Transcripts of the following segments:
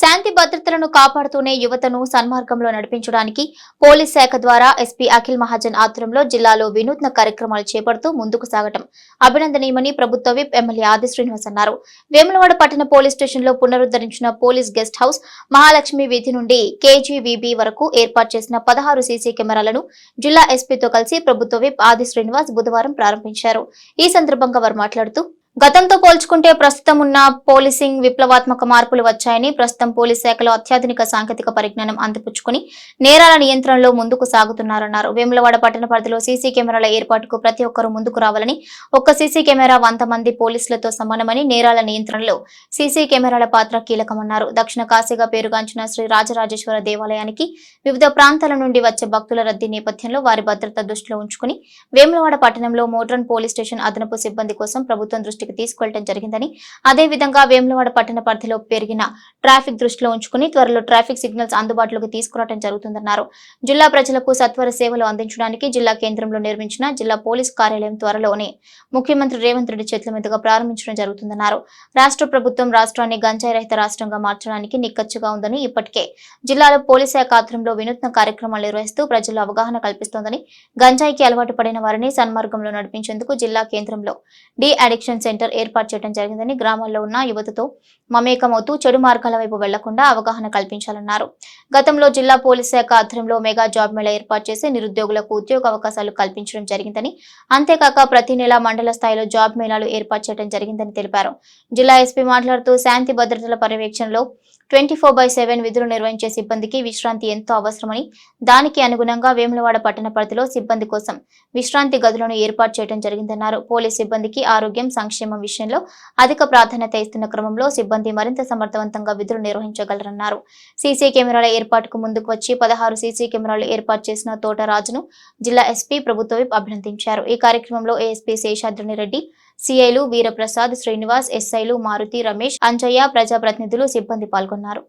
శాంతి భద్రతలను కాపాడుతూనే యువతను సన్మార్గంలో నడిపించడానికి పోలీస్ శాఖ ద్వారా ఎస్పీ అఖిల్ మహాజన్ ఆధ్వర్యంలో జిల్లాలో వినూత్న కార్యక్రమాలు చేపడుతూ ముందుకు సాగటం. అభినందనీయమని ప్రభుత్వ విప్ ఎమ్మెల్యే ఆది శ్రీనివాస్ అన్నారు. వేములవాడ పట్టణ పోలీస్ స్టేషన్లో పునరుద్ధరించిన పోలీస్ గెస్ట్ హౌస్ మహాలక్ష్మి వీధి నుండి కేజీవీబీ వరకు ఏర్పాటు చేసిన పదహారు సీసీ కెమెరాలను జిల్లా ఎస్పీతో కలిసి ప్రభుత్వ విప్ ఆది శ్రీనివాస్ బుధవారం ప్రారంభించారు. ఈ సందర్భంగా వారు మాట్లాడుతూ గతంతో పోల్చుకుంటే ప్రస్తుతం ఉన్న పోలీసింగ్ విప్లవాత్మక మార్పులు వచ్చాయని ప్రస్తుతం పోలీస్ శాఖలో అత్యాధునిక సాంకేతిక పరిజ్ఞానం అందిపుచ్చుకుని నేరాల నియంత్రణలో ముందుకు సాగుతున్నారన్నారు. వేములవాడ పట్టణ పరిధిలో సీసీ కెమెరాల ఏర్పాటుకు ప్రతి ఒక్కరూ ముందుకు రావాలని ఒక్క సీసీ కెమెరా వంద మంది పోలీసులతో సమానమని నేరాల నియంత్రణలో సీసీ కెమెరాల పాత్ర కీలకమన్నారు. దక్షిణ కాశీగా పేరుగాంచిన శ్రీ రాజరాజేశ్వర దేవాలయానికి వివిధ ప్రాంతాల నుండి వచ్చే భక్తుల రద్దీ నేపథ్యంలో వారి భద్రత దృష్టిలో ఉంచుకుని వేములవాడ పట్టణంలో మోడ్రన్ పోలీస్ స్టేషన్ అదనపు సిబ్బంది కోసం ప్రభుత్వం దృష్టికి తీసుకెళ్ళడం జరిగిందని అదేవిధంగా వేములవాడ పట్టణ పరిధిలో పెరిగిన ట్రాఫిక్ దృష్టిలో ఉంచుకుని త్వరలో ట్రాఫిక్ సిగ్నల్స్ అందుబాటులోకి తీసుకురావడం జరుగుతుందన్నారు. జిల్లా ప్రజలకు సత్వర సేవలు అందించడానికి జిల్లా కేంద్రంలో నిర్మించిన జిల్లా పోలీస్ కార్యాలయం త్వరలోనే ముఖ్యమంత్రి రేవంత్ రెడ్డి చేతుల మీదుగా ప్రారంభించడం జరుగుతుందన్నారు. రాష్ట్ర ప్రభుత్వం రాష్ట్రాన్ని గంజాయి రహిత రాష్ట్రంగా మార్చడానికి నిక్కచ్చుగా ఉందని ఇప్పటికే జిల్లాలో పోలీస్ శాఖ ఆధ్వర్యంలో వినూత్న కార్యక్రమాలు నిర్వహిస్తూ ప్రజల్లో అవగాహన కల్పిస్తోందని గంజాయికి అలవాటు పడిన వారిని సన్మార్గంలో నడిపించేందుకు జిల్లా కేంద్రంలో డి అడిక్షన్ సెంటర్ ఏర్పాటు చేయడం జరిగిందని గ్రామాల్లో ఉన్న యువతతో మమేకమవుతూ చెడు మార్గాల వైపు వెళ్ళకుండా అవగాహన కల్పించాలన్నారు. గతంలో జిల్లా పోలీస్ శాఖ ఆధ్వర్యంలో మెగా జాబ్ మేళా ఏర్పాటు చేసి నిరుద్యోగులకు ఉద్యోగ అవకాశాలు కల్పించడం జరిగిందని అంతేకాక ప్రతి నెల మండల స్థాయిలో జాబ్ మేళాలు ఏర్పాటు చేయడం జరిగిందని తెలిపారు. జిల్లా ఎస్పీ మాట్లాడుతూ శాంతి భద్రతల పర్యవేక్షణలో ట్వంటీ ఫోర్ బై సెవెన్ విధులు నిర్వహించే సిబ్బందికి విశ్రాంతి ఎంతో అవసరమని దానికి అనుగుణంగా వేములవాడ పట్టణ పరిధిలో సిబ్బంది కోసం విశ్రాంతి గదులను ఏర్పాటు చేయడం జరిగిందన్నారు. పోలీస్ సిబ్బందికి ఆరోగ్యం సంక్షేమం విషయంలో అధిక ప్రాధాన్యత ఇస్తున్న క్రమంలో సిబ్బంది మరింత సమర్థవంతంగా విధులు నిర్వహించగలరన్నారు. సీసీ కెమెరాల ఏర్పాటుకు ముందుకు వచ్చి పదహారు సీసీ కెమెరాలు ఏర్పాటు చేసిన తోటరాజును జిల్లా ఎస్పీ ప్రభుత్వ అభినందించారు. ఈ కార్యక్రమంలో ఏఎస్పీ శేషాద్రిని రెడ్డి సిఐలు వీరప్రసాద్ శ్రీనివాస్ ఎస్ఐలు మారుతి రమేష్ అంజయ్య ప్రజాప్రతినిధులు సిబ్బంది పాల్గొన్నారు.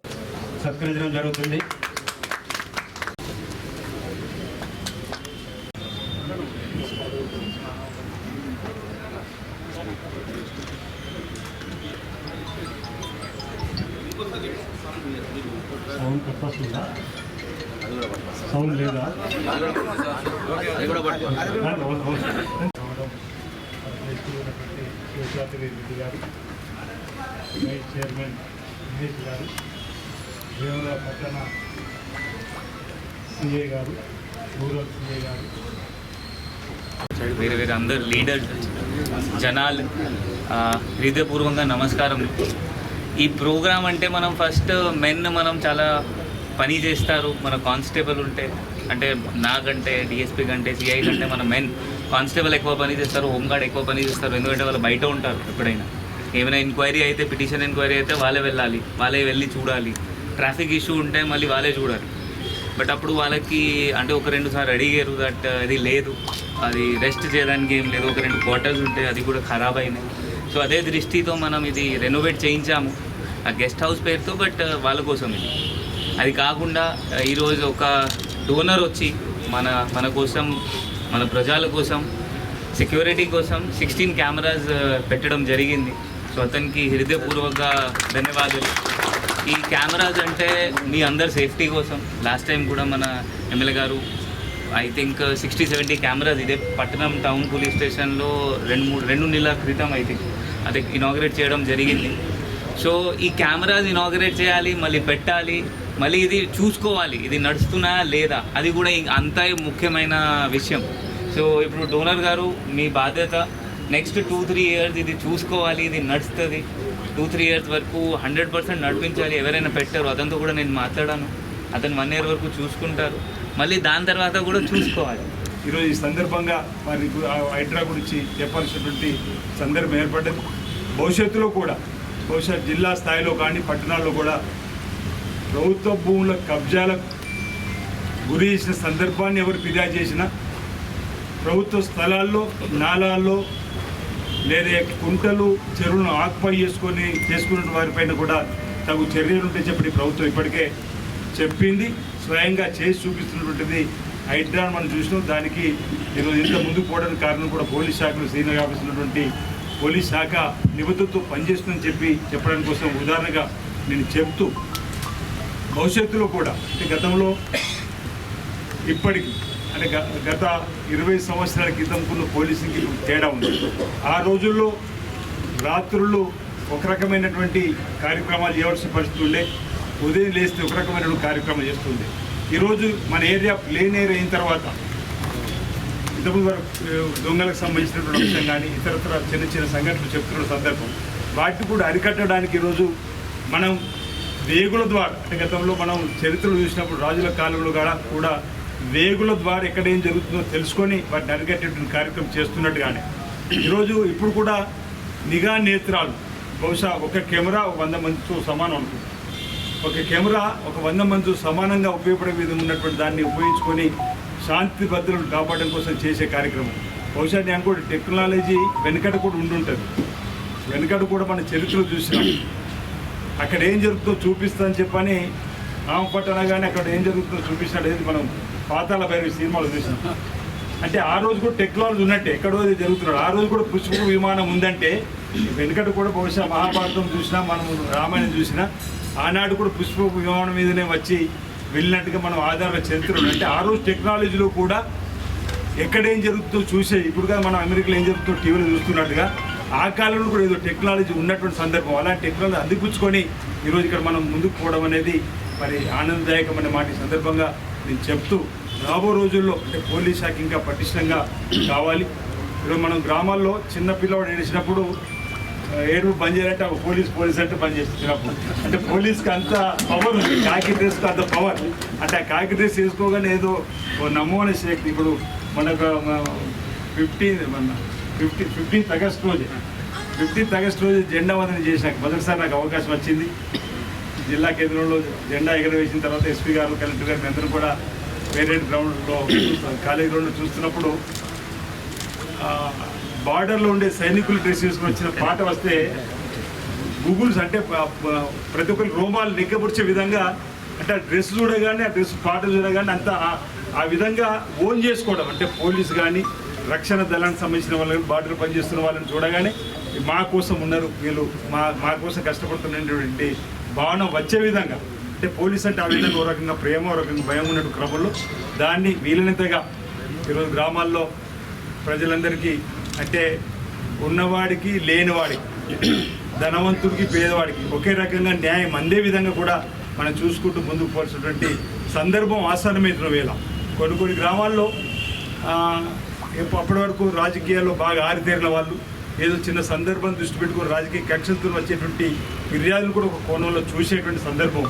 జరుగుతుంది. సౌండ్ సౌండ్ లేదా? శేషాద్రి రెడ్డి గారు వైస్ చైర్మన్ మహేష్ గారు దేవర పట్టణ సిఏ గారు రూరల్ సిఏ గారు. వేరే వేరే అందరు లీడర్స్ జనాలు హృదయపూర్వకంగా నమస్కారం. ఈ ప్రోగ్రామ్ అంటే మనం ఫస్ట్ మెన్ మనం చాలా పని చేస్తారు. మన కానిస్టేబుల్ ఉంటే అంటే నాకంటే డిఎస్పీ కంటే సిఐ కంటే మన మెన్. కానిస్టేబుల్ ఎక్కువ పని చేస్తారు హోంగార్డ్ ఎక్కువ పని చేస్తారు ఎందుకంటే వాళ్ళు బయట ఉంటారు ఎప్పుడైనా. ఏమైనా ఎంక్వైరీ అయితే పిటిషన్ ఎంక్వైరీ అయితే వాళ్ళే వెళ్ళాలి వాళ్ళే వెళ్ళి చూడాలి. ట్రాఫిక్ ఇష్యూ ఉంటే మళ్ళీ వాళ్ళే చూడాలి. బట్ అప్పుడు వాళ్ళకి అంటే ఒక రెండు సార్లు అడిగారు దట్ అది లేదు అది రెస్ట్ చేయడానికి ఏం లేదు ఒక రెండు క్వార్టర్స్ ఉంటే అది కూడా ఖరాబ్ అయినాయి. సో అదే దృష్టితో మనం ఇది రెనోవేట్ చేయించాము. ఆ గెస్ట్ హౌస్ పేరుతో బట్ వాళ్ళ కోసం ఇది. అది కాకుండా ఈరోజు ఒక డోనర్ వచ్చి మన మన కోసం మన ప్రజల కోసం సెక్యూరిటీ కోసం సిక్స్టీన్ కెమెరాస్ uh, పెట్టడం జరిగింది. సో అతనికి హృదయపూర్వక ధన్యవాదాలు. ఈ కెమెరాస్ అంటే మీ అందరి సేఫ్టీ కోసం. లాస్ట్ టైం కూడా మన ఎమ్మెల్యే గారు I think sixty seventy cameras ఇదే పట్టణం టౌన్ పోలీస్ స్టేషన్లో రెండు మూడు రెండు నెలల క్రితం ఐ థింక్ అది ఇనాగ్రేట్ చేయడం జరిగింది. సో ఈ కెమెరాస్ ఇనాగరేట్ చేయాలి మళ్ళీ పెట్టాలి మళ్ళీ ఇది చూసుకోవాలి ఇది నడుస్తున్నా లేదా అది కూడా అంత ముఖ్యమైన విషయం. సో ఇప్పుడు డోనర్ గారు మీ బాధ్యత నెక్స్ట్ టూ త్రీ ఇయర్స్ ఇది చూసుకోవాలి ఇది నడుస్తుంది. టూ త్రీ ఇయర్స్ వరకు హండ్రెడ్ పర్సెంట్ నడిపించాలి ఎవరైనా పెట్టారు అతనితో కూడా నేను మాట్లాడాను. అతను వన్ ఇయర్ వరకు చూసుకుంటారు. మళ్ళీ దాని తర్వాత కూడా చూసుకోవాలి. ఈరోజు ఈ సందర్భంగా మరి హైడ్రా గురించి చెప్పాల్సినటువంటి సందర్భం ఏర్పడ్డది. భవిష్యత్తులో కూడా బహుశా జిల్లా స్థాయిలో కానీ పట్టణాల్లో కూడా ప్రభుత్వ భూముల కబ్జాలకు గురి చేసిన సందర్భాన్ని ఎవరు ఫిర్యాదు చేసినా ప్రభుత్వ స్థలాల్లో నాలాల్లో లేదా కుంటలు చెరువులను ఆక్పై చేసుకొని చేసుకున్న వారిపైన కూడా తగు చర్యలు ఉంటే చెప్పి ప్రభుత్వం ఇప్పటికే చెప్పింది. స్వయంగా చేసి చూపిస్తున్నటువంటిది హైడ్రా మనం చూసినాం. దానికి ఈరోజు ఇంత ముందుకు పోవడానికి కారణం కూడా పోలీస్ శాఖలో సీనియర్ ఆఫీస్ ఉన్నటువంటి పోలీస్ శాఖ నిబద్ధతతో పనిచేస్తుందని చెప్పి చెప్పడానికి కోసం ఉదాహరణగా నేను చెప్తూ భవిష్యత్తులో కూడా అంటే గతంలో ఇప్పటికి అంటే గ- గత ఇరవై సంవత్సరాల క్రితంకున్న పోలీసింగ్కి తేడా ఉంది. ఆ రోజుల్లో రాత్రుల్లో ఒక రకమైనటువంటి కార్యక్రమాలు చేయవలసిన పరిస్థితి ఉండే ఉదయం లేస్తే ఒక రకమైనటువంటి కార్యక్రమం చేస్తుంది ఈరోజు మన ఏరియా ప్లేన్ ఏరియా అయిన తర్వాత ఇంతకుముందు వరకు దొంగలకు సంబంధించినటువంటి అంశం కానీ ఇతరత్ర చిన్న చిన్న సంఘటనలు చెప్తున్న సందర్భం వాటిని కూడా అరికట్టడానికి ఈరోజు మనం వేగుల ద్వారా అంటే గతంలో మనం చరిత్రలు చూసినప్పుడు రాజుల కాలంలో కూడా కూడా వేగుల ద్వారా ఎక్కడ ఏం జరుగుతుందో తెలుసుకొని వాటిని అరికట్టేటువంటి కార్యక్రమం చేస్తున్నట్టుగానే. ఈరోజు ఇప్పుడు కూడా నిఘా నేత్రాలు బహుశా ఒక కెమెరా ఒక వంద మందితో సమానం ఉంటుంది ఒక కెమెరా ఒక వంద మందితో సమానంగా ఉపయోగపడే విధంగా ఉన్నటువంటి దాన్ని ఉపయోగించుకొని శాంతి భద్రతలు కాపాడడం కోసం చేసే కార్యక్రమం. బహుశా నేను కూడా టెక్నాలజీ వెనుకట కూడా ఉండుంటుంది. వెనుకట కూడా మన చరిత్ర చూసినాం. అక్కడ ఏం జరుగుతుందో చూపిస్తా చెప్పని రామపట్ట అనగానే అక్కడ ఏం జరుగుతుందో చూపించినట్టు మనం పాతాల భైరవి సినిమాలు చూసినాం. అంటే ఆ రోజు కూడా టెక్నాలజీ ఉన్నట్టే. ఎక్కడో అది జరుగుతున్నాడు. ఆ రోజు కూడా పుష్ప విమానం ఉందంటే వెనుకట కూడా బహుశా మహాభారతం చూసినా మనం రామాయణం చూసినా ఆనాడు కూడా పుష్ప విమానం మీదనే వచ్చి వెళ్ళినట్టుగా మనం ఆధార చరిత్ర అంటే ఆ రోజు టెక్నాలజీలో కూడా ఎక్కడేం జరుగుతుందో చూసే ఇప్పుడు కదా మనం అమెరికాలో ఏం జరుగుతుందో టీవీలో చూస్తున్నట్టుగా ఆ కాలంలో కూడా ఏదో టెక్నాలజీ ఉన్నటువంటి సందర్భం. అలాంటి టెక్నాలజీ అందిపుచ్చుకొని ఈరోజు ఇక్కడ మనం ముందుకు పోవడం అనేది మరి ఆనందదాయకమైన మాట ఈ సందర్భంగా నేను చెప్తూ రాబో రోజుల్లో అంటే పోలీస్ శాఖ ఇంకా పటిష్టంగా కావాలి. ఇప్పుడు మనం గ్రామాల్లో చిన్న పిల్లవాడు ఏడిచినప్పుడు ఏడు ఏడుపు బంద్ చేయాలంటే ఆ పోలీస్ పోలీస్ అంటే బంద్ చేస్తున్నప్పుడు అంటే పోలీస్కి అంత పవర్ ఉంది. కాకి డ్రెస్కి అంత పవర్ అంటే ఆ కాకి డ్రెస్ వేసుకోగానే ఏదో ఓ శక్తి. ఇప్పుడు మనకు ఫిఫ్టీన్ మన ఫిఫ్టీ ఫిఫ్టీన్త్ ఆగస్ట్ రోజు. ఫిఫ్టీన్త్ ఆగస్ట్ రోజు జెండా వందన చేసినాక మొదటిసారి నాకు అవకాశం వచ్చింది. జిల్లా కేంద్రంలో జెండా ఎగరవేసిన తర్వాత ఎస్పీ గారు కలెక్టర్ గారు అందరూ కూడా వేరే గ్రౌండ్లో కాలేజీ గ్రౌండ్లో చూస్తున్నప్పుడు బార్డర్లో ఉండే సైనికులు డ్రెస్ చేసుకుని వచ్చిన పాట వస్తే గూగుల్స్ అంటే ప్రతి ఒక్కరు రోమాలు నిగ్గబుడిచే విధంగా అంటే ఆ డ్రెస్ చూడగానే ఆ డ్రెస్ పాట చూడగానే అంతా ఆ- ఆ విధంగా ఓన్ చేసుకోవడం. అంటే పోలీస్ కానీ రక్షణ దళానికి సంబంధించిన వాళ్ళని బార్డర్ పనిచేస్తున్న వాళ్ళని చూడగానే మా కోసం ఉన్నారు. వీళ్ళు మా మా కోసం కష్టపడుతున్నటువంటి భావన వచ్చే విధంగా. అంటే పోలీస్ అంటే ఆ విధంగా ఒక రకంగా ప్రేమ ఒక రకంగా భయం ఉన్నట్టు క్రమంలో దాన్ని వీలైనంతగా ఈరోజు గ్రామాల్లో ప్రజలందరికీ అంటే ఉన్నవాడికి లేనివాడికి ధనవంతుడికి పేదవాడికి ఒకే రకంగా న్యాయం అందే విధంగా కూడా మనం చూసుకుంటూ ముందుకు పోల్సినటువంటి సందర్భం ఆసన్నమైన వేళ. కొన్ని కొన్ని గ్రామాల్లో అప్పటి వరకు రాజకీయాల్లో బాగా ఆరితేరిన వాళ్ళు ఏదో చిన్న సందర్భం దృష్టి పెట్టుకుని రాజకీయ కక్షలతో వచ్చేటువంటి ఫిర్యాదులు కూడా ఒక కోణంలో చూసేటువంటి సందర్భం.